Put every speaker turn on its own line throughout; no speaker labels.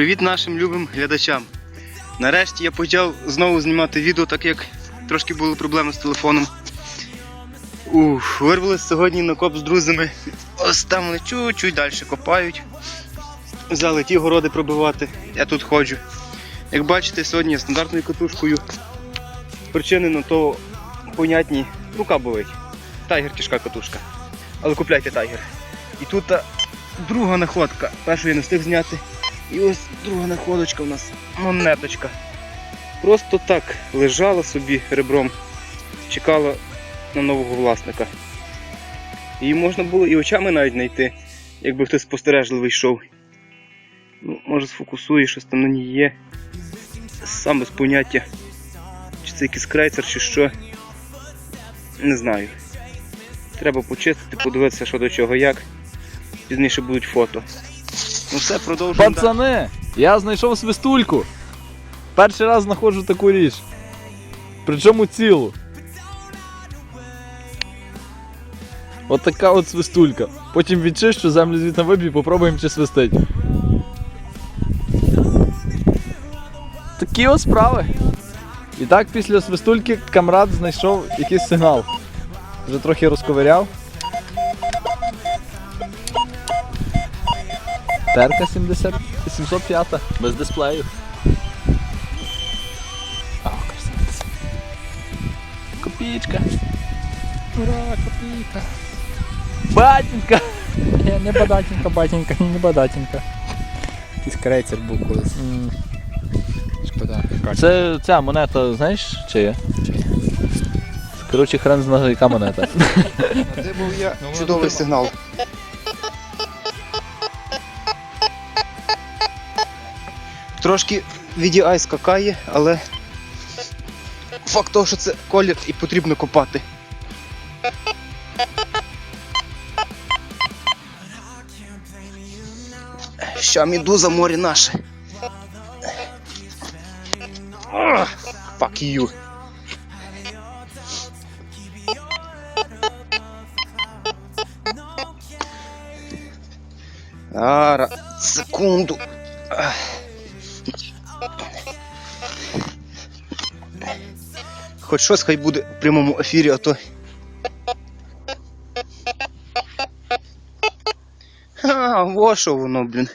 Привіт нашим любим глядачам. Нарешті я почав знову знімати відео, так як трошки були проблеми з телефоном. Ух, вирвалися сьогодні на коп з друзями. Ось там вони чуть-чуть далі копають. Взяли ті городи пробивати. Я тут ходжу. Як бачите, сьогодні я стандартною катушкою. Причини на то понятні. Рука болить. Тайгер тяжка катушка. Але купляйте тайгер. І тут друга находка. Першу я не встиг зняти. І ось друга находочка у нас монеточка. Просто так лежала собі ребром, чекала на нового власника. Її можна було і очами навіть знайти, якби хтось спостережливий йшов. Ну, може сфокусує, щось там на ній є. Сам без поняття. Чи це якийсь крейцер, чи що. Не знаю. Треба почистити, подивитися, що до чого як. Пізніше будуть фото. Ну все, продовжуємо.
Пацани, я знайшов свистульку. Перший раз знаходжу таку річ. Причому цілу. От така от свистулька. Потім відчищу, землю звідти виб'ю, попробуємо чи свистить. Такі от справи. І так після свистульки камрад знайшов якийсь сигнал. Вже трохи розковиряв. Терка 70, 705 без дисплею. О, красавець. Копійка.
Ура, копійка.
Батенька.
Ні, не бадатенька, батенька, не бадатенька. Якийсь крейцер був колись. Шкода.
Це ця монета, знаєш, чия?
Чия?
Коротше, хрен знає, яка монета.
Де був я? Чудовий сигнал. Трошки VDI скакає, але факт того, що це колір і потрібно копати. Ща медуза море наше. Ах, Fuck you. Ара, секунду. Ах. Хоч щось хай буде в прямому ефірі, а то. А, во що воно, блін.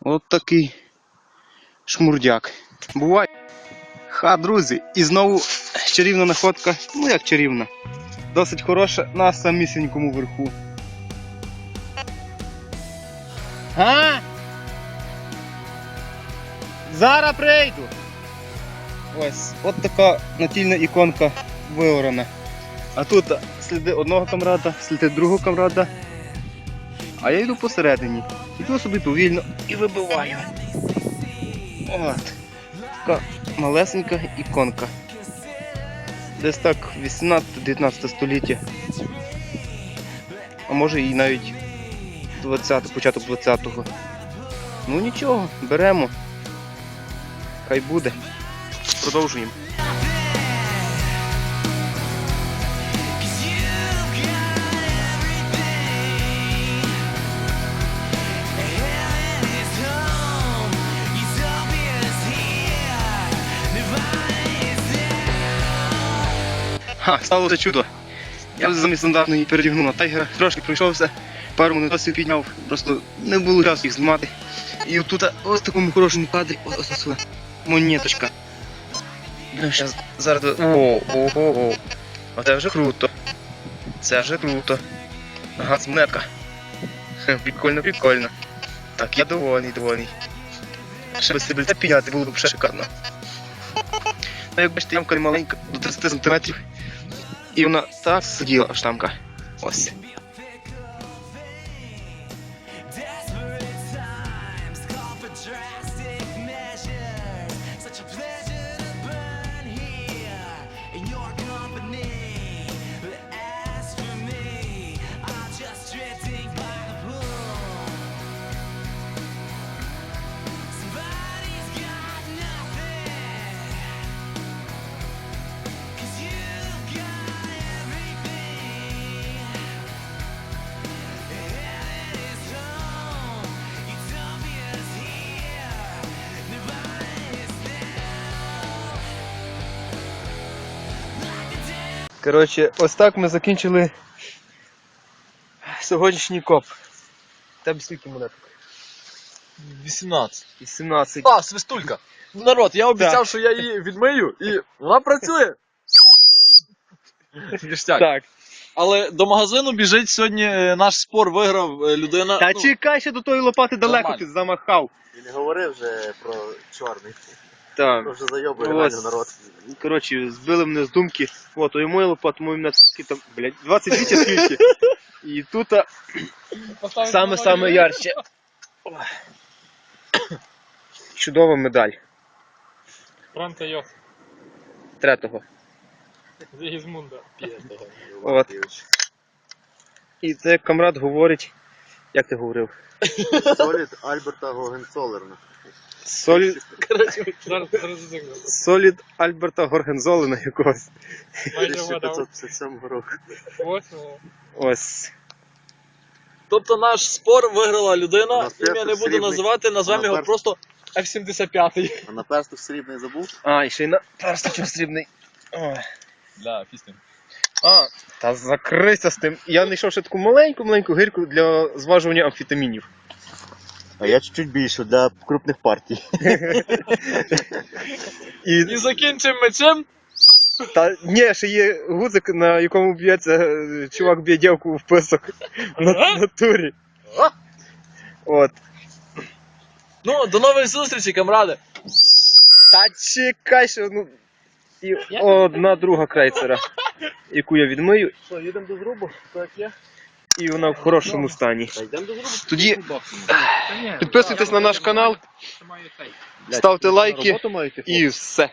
От такий шмурдяк. Буває. Ха, друзі, і знову чарівна находка. Ну як чарівна. Досить хороша на самісінькому верху. А? Зараз прийду. Ось, от така натільна іконка виорана. А тут сліди одного камрада, сліди другого камрада. А я йду посередині. Йду собі повільно і вибиваю. От. Така малесенька іконка. Десь так 18-19 століття. А може і навіть 20, початок 20-го. Ну нічого, беремо. Хай буде. Продовжуємо. Ха, сталося чудо. Я замість стандартної передягнув на тайгера, трошки пройшовся, пару монетосів підняв, просто не було часу їх знімати. І отут ось в такому хорошому кадрі ось ось монеточка. Сейчас зараз... О, о, о, о. Оце вже круто. Це вже круто. Ага, монетка. Прикольно, прикольно. Так, я довольний, довольний. Ще без себе піняти було б ще шикарно. Ну, як бачите, ямка маленька, до 30 см. І вона так сиділа штамка. Ось. Desperate times call for Коротше, ось так ми закінчили сьогоднішній коп. Тебе скільки монеток?
18.
17.
А, свистулька. Народ, я обіцяв, що я її відмию, і вона працює. Ніштяк.
Так.
Але до магазину біжить сьогодні е, наш спор виграв е, людина.
Та
ну,
чекай ще до тої лопати далеко
нормально.
ти замахав.
І не говорив вже про чорний.
Так.
Вже зайобує реально народ.
Коротше, збили мене з думки. От, і моя лопата, мої мене там, блядь, 22 чи скільки. І тут саме-саме ярче. Чудова медаль.
Франка Йох,
Третого.
Зігізмунда.
От. І це як камрад говорить. Як ти говорив?
Солід Альберта Гогенцолерна.
Солід,
Зараз зараз
солід Альберта Горгензолена якогось.
Майже вгадав.
1557 року.
Восьмого.
Ось.
Тобто наш спор виграла людина,
нас
ім'я не буду
срібний.
називати, назвемо його просто F-75.
А на персту срібний забув?
А, і ще й на персточок срібний. Ой.
Для пісні.
А, та закрийся з тим. Я знайшов ще таку маленьку-маленьку гирку для зважування амфетамінів.
А я чуть-чуть більше для крупних партій.
І
І закінчимо ми чим?
та ні, ще є гудзик, на якому б'ється е, чувак б'є дівку в писок на натурі. От.
Ну, до нової зустрічі, камради.
Та чекай ще одну. І одна друга крейцера, яку я відмию,
Що, їдемо до зрубу? Так є?
І вона в хорошому стані.
До зрубу.
Тоді підписуйтесь на наш канал, ставте лайки і все.